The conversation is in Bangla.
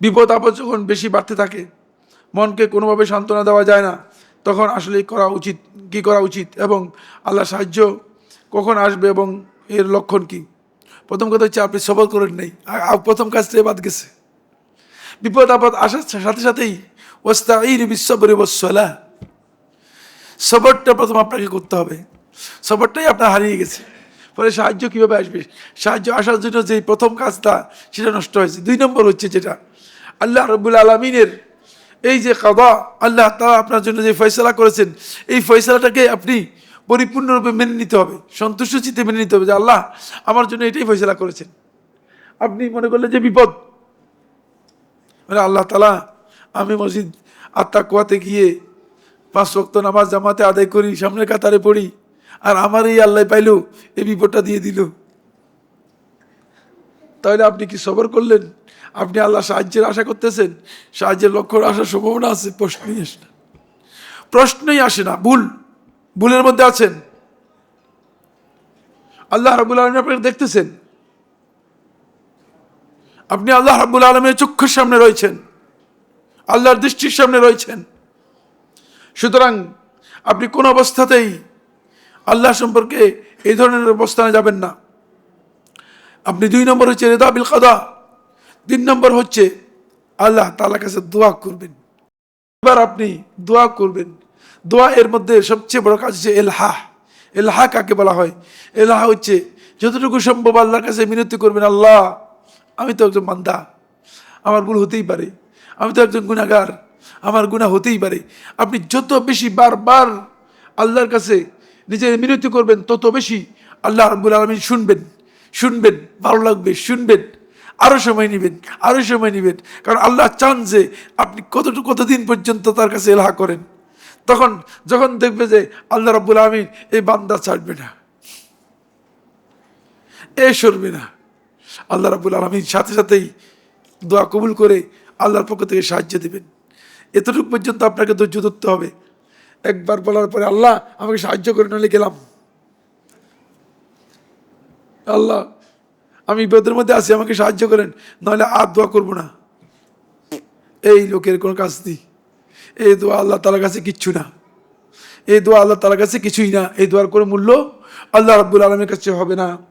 বিপদ আপদ যখন বেশি বাড়তে থাকে, মনকে কোনোভাবে সান্ত্বনা দেওয়া যায় না, তখন আসলে করা উচিত, কি করা উচিত এবং আল্লাহ সাহায্য কখন আসবে এবং এর লক্ষণ কি? প্রথম কথা হচ্ছে আপনি সবর করেন নেই প্রথম কাজটাই বাদ গেছে। বিপদ আপদ আসার সাথে সাথেই ওস্তাইর বিশ্বরে বসলা সবরটা প্রথম আপনাকে করতে হবে। সবরটাই আপনার হারিয়ে গেছে। ফলে সাহায্য কীভাবে আসবে? সাহায্য আসার জন্য যে প্রথম কাজটা, সেটা নষ্ট হয়েছে। দুই নম্বর হচ্ছে যেটা, আল্লাহ রবুল আলমিনের এই যে কাদা আল্লাহ তালা আপনার জন্য যে ফয়সলা করেছেন, এই ফয়সলাটাকে আপনি পরিপূর্ণরূপে মেনে নিতে হবে, সন্তুষ্ট চিত্তে মেনে নিতে হবে যে আল্লাহ আমার জন্য এটাই ফয়সলা করেছেন। আপনি মনে করলেন যে বিপদ? মানে আল্লাহ তালা আমি মসজিদ আত্মা কুয়াতে গিয়ে পাঁচ রক্ত নামাজ জামাতে আদায় করি, সামনের কাতারে পড়ি আর আমার এই আল্লাহ পাইলো, এই বিপদটা দিয়ে দিল। তাহলে আপনি কি সবর করলেন? আপনি আল্লাহ সাহায্যের আশা করতেছেন? সাহায্যের লক্ষ্য আসার সম্ভাবনা আছে? প্রশ্নই আসে না। প্রশ্নই আসে না, ভুল। ভুলের মধ্যে আছেন। আল্লাহ রাবুল আলম আপনাকে দেখতেছেন। আপনি আল্লাহ রাবুল আলমের চক্ষুর সামনে রয়েছেন। আল্লাহর দৃষ্টির সামনে রয়েছেন। সুতরাং আপনি কোন অবস্থাতেই আল্লাহ সম্পর্কে এই ধরনের অবস্থানে যাবেন না। আপনি দুই নম্বর হচ্ছে রেদা বিল কাদা, তিন নম্বর হচ্ছে আল্লাহ তালার কাছে দোয়া করবেন। এবার আপনি দোয়া করবেন। দোয়া এর মধ্যে সবচেয়ে বড় কাজ হচ্ছে এলহা। এলহা কাকে বলা হয়? এলহা হচ্ছে যতটুকু সম্ভব আল্লাহর কাছে মিনতি করবেন, আল্লাহ, আমি তো একজন মান্দা আমার ভুল হতেই পারে। আমি তো একজন গুণাগার আমার গুণা হতেই পারে। আপনি যত বেশি বারবার আল্লাহর কাছে নিজের মিনতি করবেন, তত বেশি আল্লাহ রব্বুল আলমিন শুনবেন শুনবেন, ভালো লাগবে, শুনবেন আরও সময় নেবেন আরও সময় নেবেন। কারণ আল্লাহ চান যে আপনি কতটুকু, কতদিন পর্যন্ত তার কাছে এলাহা করেন। তখন, যখন দেখবে যে আল্লাহ রব্বুল আলমিন এই বান্দা ছাড়বে না, এ সরবে না। আল্লাহ রাবুল আলমীর সাথে সাথেই দোয়া কবুল করে আল্লাহর পক্ষ থেকে সাহায্য দেবেন। এতটুকু পর্যন্ত আপনাকে ধৈর্য ধরতে হবে। একবার বলার পরে আল্লাহ আমাকে সাহায্য করে নাহলে গেলাম। আল্লাহ, আমি বিপদের মধ্যে আছি, আমাকে সাহায্য করেন, নাহলে আর দোয়া করব না। এই লোকের কোনো কাজ নেই। এই দোয়া আল্লাহ তালার কাছে কিচ্ছু না। এই দোয়া আল্লাহ তালার কাছে কিছুই না। এই দোয়ার কোনো মূল্য আল্লাহ রাব্বুল আলমের কাছে হবে না।